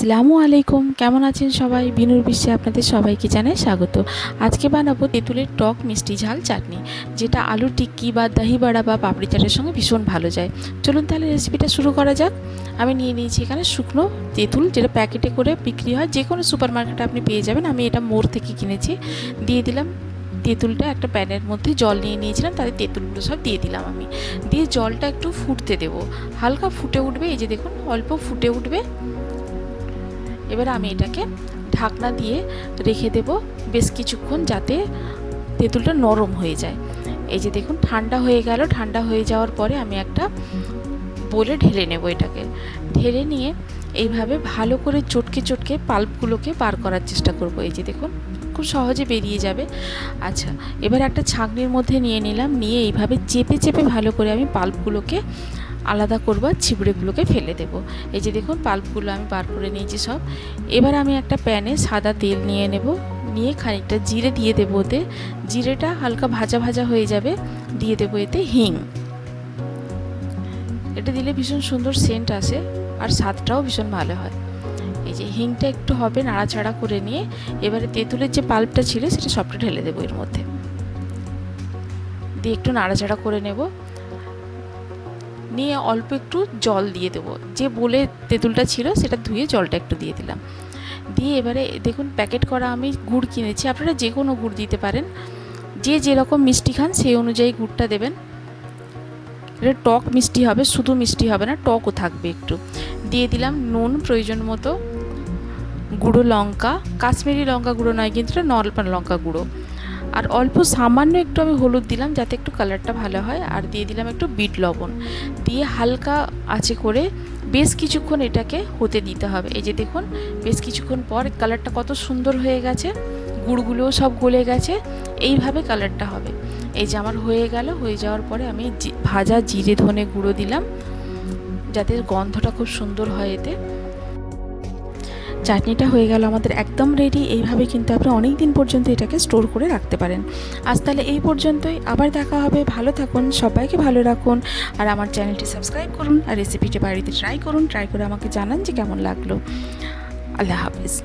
আসসালামু আলাইকুম। কেমন আছেন সবাই? বিনুর বিশ্বে আপনাদের সবাইকে জানাই স্বাগত। আজকে বানাবো তেঁতুলের টক মিষ্টি ঝাল চাটনি, যেটা আলু টিক্কি বা দহি বড়া বা পাপড়ি চাটের সঙ্গে ভীষণ ভালো যায়। চলুন তাহলে রেসিপিটা শুরু করা যাক। আমি নিয়ে নিয়েছি এখানে শুকনো তেঁতুল, যেটা প্যাকেটে করে বিক্রি হয়। যে কোনো সুপার মার্কেটে আপনি পেয়ে যাবেন। আমি এটা মোড় থেকে কিনেছি। দিয়ে দিলাম তেঁতুলটা একটা প্যানের মধ্যে, জল নিয়ে নিয়েছিলাম। তাতে তেঁতুলগুলো সব দিয়ে দিলাম আমি। দিয়ে জলটা একটু ফুটতে দেবো। হালকা ফুটে উঠবে। এই যে দেখুন, অল্প ফুটে উঠবে। এবার আমি এটাকে ঢাকনা দিয়ে রেখে দেব বেশ কিছুক্ষণ যাতে তেঁতুলটা নরম হয়ে যায়। এই যে দেখুন, ঠান্ডা হয়ে গেল। ঠান্ডা হয়ে যাওয়ার পরে আমি একটা বলে ঢেলে নেব এটাকে। ঢেলে নিয়ে এইভাবে ভালো করে চটকে চটকে পাল্পগুলোকে বার করার চেষ্টা করব। এই যে দেখুন, খুব সহজে বেরিয়ে যাবে। আচ্ছা এবার একটা ছাঁকনির মধ্যে নিয়ে নিলাম। নিয়ে এইভাবে চেপে চেপে ভালো করে আমি পাল্পগুলোকে আলাদা করব আর ছিবড়েগুলোকে ফেলে দেবো। এই যে দেখুন, পাল্পগুলো আমি বার করে নিয়েছি সব। এবার আমি একটা প্যানে সাদা তেল নিয়ে নেব। নিয়ে খানিকটা জিরে দিয়ে দেবো ওতে। জিরেটা হালকা ভাজা ভাজা হয়ে যাবে। দিয়ে দেবো এতে হিং। এটা দিলে ভীষণ সুন্দর সেন্ট আসে আর স্বাদটাও ভীষণ ভালো হয়। এই যে হিংটা একটু হবে নাড়াচাড়া করে নিয়ে এবারে তেঁতুলের যে পাল্পটা ছিল সেটা সবটা ঢেলে দেবো এর মধ্যে। দিয়ে একটু নাড়াচাড়া করে নেব। নিয়ে অল্প একটু জল দিয়ে দেবো। যে বলে তেঁতুলটা ছিল সেটা ধুয়ে জলটা একটু দিয়ে দিলাম। দিয়ে এবারে দেখুন প্যাকেট করা আমি গুড় কিনেছি। আপনারা যে কোনো গুড় দিতে পারেন। যে যেরকম মিষ্টি খান সেই অনুযায়ী গুড়টা দেবেন। এটা টক মিষ্টি হবে, শুধু মিষ্টি হবে না, টকও থাকবে একটু। দিয়ে দিলাম নুন প্রয়োজন মতো, গুঁড়ো লঙ্কা, কাশ্মীরি লঙ্কা গুঁড়ো নয় কিন্তু এটা নর্মাল লঙ্কা গুঁড়ো। আর অল্প সামান্য একটু আমি হলুদ দিলাম যাতে একটু কালারটা ভালো হয়। আর দিয়ে দিলাম একটু বিট লবণ। দিয়ে হালকা আছে করে বেশ কিছুক্ষণ এটাকে হতে দিতে হবে। এই যে দেখুন, বেশ কিছুক্ষণ পর কালারটা কত সুন্দর হয়ে গেছে। গুড়গুলোও সব গলে গেছে। এইভাবে কালারটা হবে। এই যে আমার হয়ে গেল। হয়ে যাওয়ার পরে আমি ভাজা জিরে ধনে গুঁড়ো দিলাম। যাতে গন্ধটা খুব সুন্দর হয় এতে। চাটনিটা হয়ে গেল, আমাদের একদম রেডি এইভাবে কিন্তু আপনি অনেক দিন পর্যন্ত এটাকে স্টোর করে রাখতে পারেন। আজ তাহলে এই পর্যন্তই। আবার দেখা হবে। ভালো থাকুন। সবাইকে ভালো রাখুন। আর আমার চ্যানেলটি সাবস্ক্রাইব করুন। আর রেসিপিটা বাড়িতে ট্রাই করুন। ট্রাই করে আমাকে জানান যে কেমন লাগল। আল্লাহ হাফিজ।